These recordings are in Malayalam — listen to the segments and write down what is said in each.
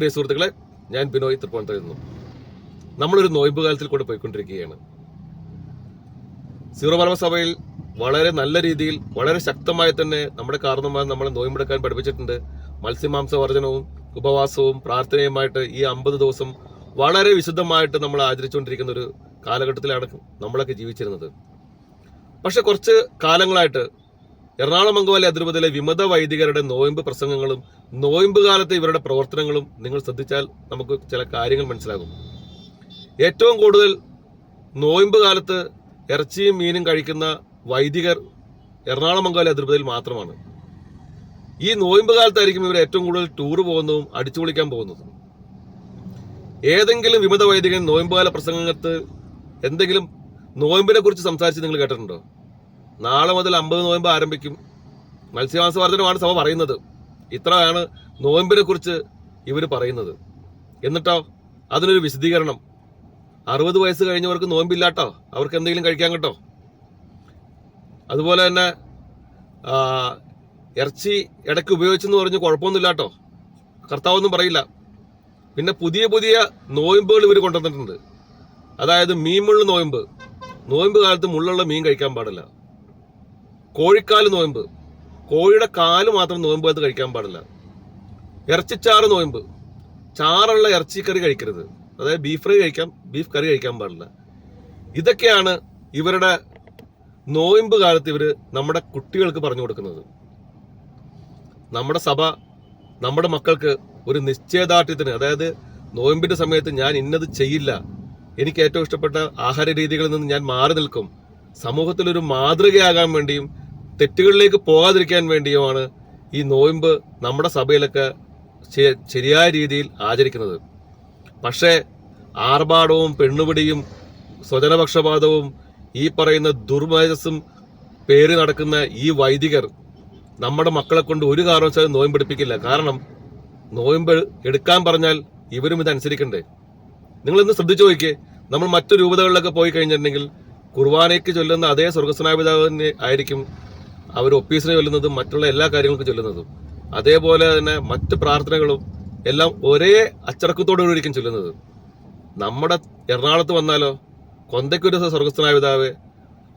പ്രിയ സുഹൃത്തുക്കളെ ഞാൻ ബിനോയ് തൃപ്പൂണിത്തുറയിൽ നിന്നും. നമ്മളൊരു നോയമ്പ് കാലത്തിൽ കൂടെ പോയിക്കൊണ്ടിരിക്കുകയാണ്. സീറോ മലബാർ സഭയിൽ വളരെ നല്ല രീതിയിൽ വളരെ ശക്തമായി തന്നെ നമ്മുടെ കാരണന്മാർ നമ്മളെ നോയമ്പെടുക്കാൻ പഠിപ്പിച്ചിട്ടുണ്ട്. മത്സ്യമാംസ വർജനവും ഉപവാസവും പ്രാർത്ഥനയുമായിട്ട് ഈ അമ്പത് ദിവസം വളരെ വിശുദ്ധമായിട്ട് നമ്മൾ ആചരിച്ചുകൊണ്ടിരിക്കുന്ന ഒരു കാലഘട്ടത്തിലാണ് നമ്മളൊക്കെ ജീവിച്ചിരുന്നത്. പക്ഷെ കുറച്ച് കാലങ്ങളായിട്ട് എറണാകുളം അങ്കവാലി അതിരൂപതയിലെ വിമത വൈദികരുടെ നോയമ്പ് പ്രസംഗങ്ങളും നോയമ്പ് കാലത്തെ ഇവരുടെ പ്രവർത്തനങ്ങളും നിങ്ങൾ ശ്രദ്ധിച്ചാൽ നമുക്ക് ചില കാര്യങ്ങൾ മനസ്സിലാകും. ഏറ്റവും കൂടുതൽ നോയമ്പ് കാലത്ത് ഇറച്ചിയും മീനും കഴിക്കുന്ന വൈദികർ എറണാകുളം അങ്കവാലി അതിരൂപതയിൽ മാത്രമാണ്. ഈ നോയമ്പ് കാലത്തായിരിക്കും ഇവർ ഏറ്റവും കൂടുതൽ ടൂർ പോകുന്നതും അടിച്ചു പൊളിക്കാൻ പോകുന്നതും. ഏതെങ്കിലും വിമത വൈദികൻ നോയമ്പ് കാല പ്രസംഗത്ത് എന്തെങ്കിലും നോയമ്പിനെ കുറിച്ച് സംസാരിച്ച് നിങ്ങൾ കേട്ടിട്ടുണ്ടോ? നാളെ മുതൽ അമ്പത് നോയമ്പ് ആരംഭിക്കും. മത്സ്യമാംസ വർധനമാണ് സഭ പറയുന്നത്. ഇത്രയാണ് നോയമ്പിനെ കുറിച്ച് ഇവർ പറയുന്നത്. എന്നിട്ടോ അതിനൊരു വിശദീകരണം. അറുപത് വയസ്സ് കഴിഞ്ഞവർക്ക് നോയമ്പില്ലാട്ടോ? അവർക്ക് എന്തെങ്കിലും കഴിക്കാൻ കേട്ടോ? അതുപോലെ തന്നെ ഇറച്ചി ഇടയ്ക്ക് ഉപയോഗിച്ചെന്ന് പറഞ്ഞ് കുഴപ്പമൊന്നുമില്ലാട്ടോ? കർത്താവൊന്നും പറയില്ല. പിന്നെ പുതിയ പുതിയ നോയമ്പുകൾ ഇവർ കൊണ്ടുവന്നിട്ടുണ്ട്. അതായത് മീൻ മുള്ള നോയമ്പ്. നോയമ്പ് കാലത്ത് മുള്ളുള്ള മീൻ കഴിക്കാൻ പാടില്ല. കോഴിക്കാൽ നോയമ്പ്. കോഴിയുടെ കാൽ മാത്രം നോയമ്പ് കഴിക്കാൻ പാടില്ല. ഇറച്ചിച്ചാറ് നോയമ്പ്. ചാറുള്ള ഇറച്ചിക്കറി കഴിക്കരുത്. അതായത് ബീഫ് ഫ്രൈ കഴിക്കാം ബീഫ് കറി കഴിക്കാൻ പാടില്ല. ഇതൊക്കെയാണ് ഇവരുടെ നോയമ്പ് കാലത്ത് ഇവർ നമ്മുടെ കുട്ടികൾക്ക് പറഞ്ഞു കൊടുക്കുന്നത്. നമ്മുടെ സഭ നമ്മുടെ മക്കൾക്ക് ഒരു നിശ്ചയദാർഢ്യത്തിന് അതായത് നോയമ്പിന്റെ സമയത്ത് ഞാൻ ഇന്നത് ചെയ്യില്ല എനിക്ക് ഏറ്റവും ഇഷ്ടപ്പെട്ട ആഹാര രീതികളിൽ നിന്ന് ഞാൻ മാറി നിൽക്കും സമൂഹത്തിൽ ഒരു മാതൃകയാകാൻ വേണ്ടിയും തെറ്റുകളിലേക്ക് പോകാതിരിക്കാൻ വേണ്ടിയുമാണ് ഈ നോയമ്പ് നമ്മുടെ സഭയിലൊക്കെ ശരിയായ രീതിയിൽ ആചരിക്കുന്നത്. പക്ഷേ ആർഭാടവും പെണ്ണുപിടിയും സ്വജനപക്ഷപാതവും ഈ പറയുന്ന ദുർമേജസ്സും പേര് നടക്കുന്ന ഈ വൈദികർ നമ്മുടെ മക്കളെ കൊണ്ട് ഒരു കാരണവശാലും നോയമ്പെടുപ്പിക്കില്ല കാരണം നോയമ്പ് എടുക്കാൻ പറഞ്ഞാൽ ഇവരും ഇത് അനുസരിക്കണ്ടേ നിങ്ങൾ ഇന്ന് ശ്രദ്ധിച്ചു നോക്കിയേ നമ്മൾ മറ്റു രൂപതകളിലൊക്കെ പോയി കഴിഞ്ഞിട്ടുണ്ടെങ്കിൽ കുർബാനയ്ക്ക് ചൊല്ലുന്ന അതേ സ്വർഗസ്നാപിതാവിനെ ആയിരിക്കും അവർ ഒപ്പീസിനെ ചൊല്ലുന്നതും മറ്റുള്ള എല്ലാ കാര്യങ്ങൾക്കും ചൊല്ലുന്നതും. അതേപോലെ തന്നെ മറ്റ് പ്രാർത്ഥനകളും എല്ലാം ഒരേ അച്ചടക്കത്തോടുകൂടിയിരിക്കും ചൊല്ലുന്നത്. നമ്മുടെ എറണാകുളത്ത് വന്നാലോ കൊന്തയ്ക്കൊരു സ്വർഗസ്ഥനായ പിതാവ്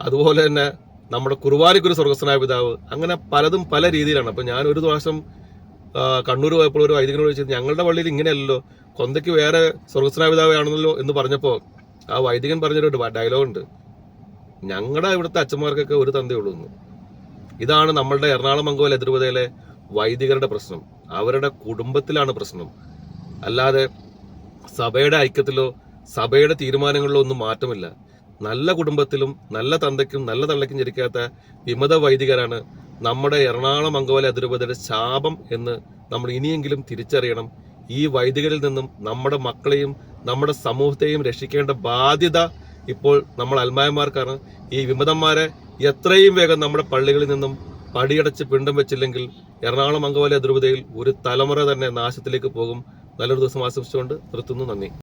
അതുപോലെ തന്നെ നമ്മുടെ കുർബാനയ്ക്കൊരു സ്വർഗസ്ഥനായ പിതാവ് അങ്ങനെ പലതും പല രീതിയിലാണ്. അപ്പോൾ ഞാൻ ഒരു പ്രാവശ്യം കണ്ണൂർ പോയപ്പോൾ ഒരു വൈദികനോട് ചോദിച്ചത് ഞങ്ങളുടെ പള്ളിയിൽ ഇങ്ങനെയല്ലല്ലോ കൊന്തയ്ക്ക് വേറെ സ്വർഗസ്ഥനായ പിതാവാണല്ലോ എന്ന് പറഞ്ഞപ്പോൾ ആ വൈദികൻ പറഞ്ഞൊരു ഡയലോഗ് ഉണ്ട്. ഞങ്ങളുടെ ഇവിടുത്തെ അച്ഛന്മാർക്കൊക്കെ ഒരു തന്തയുള്ളൂ ഇതാണ് നമ്മളുടെ എറണാകുളം മംഗോല എതിർവതയിലെ വൈദികരുടെ പ്രശ്നം. അവരുടെ കുടുംബത്തിലാണ് പ്രശ്നം. അല്ലാതെ സഭയുടെ ഐക്യത്തിലോ സഭയുടെ തീരുമാനങ്ങളിലോ ഒന്നും മാറ്റമില്ല. നല്ല കുടുംബത്തിലും നല്ല തന്തയ്ക്കും നല്ല തള്ളയ്ക്കും ജനിക്കാത്ത വിമത വൈദികരാണ് നമ്മുടെ എറണാകുളം അങ്കോല അതിരൂപതയുടെ ശാപം എന്ന് നമ്മൾ ഇനിയെങ്കിലും തിരിച്ചറിയണം. ഈ വൈദികരിൽ നിന്നും നമ്മുടെ മക്കളെയും നമ്മുടെ സമൂഹത്തെയും രക്ഷിക്കേണ്ട ബാധ്യത ഇപ്പോൾ നമ്മൾ അൽമായന്മാർക്കാണ്. ഈ വിമതന്മാരെ എത്രയും വേഗം നമ്മുടെ പള്ളികളിൽ നിന്നും പടിയടച്ച് പിണ്ടം വെച്ചില്ലെങ്കിൽ എറണാകുളം അങ്കവാലി അതിരൂപതയിൽ ഒരു തലമുറ തന്നെ നാശത്തിലേക്ക് പോകും. നല്ലൊരു ദിവസം ആശംസിച്ചുകൊണ്ട് നിർത്തുന്നു. നന്ദി.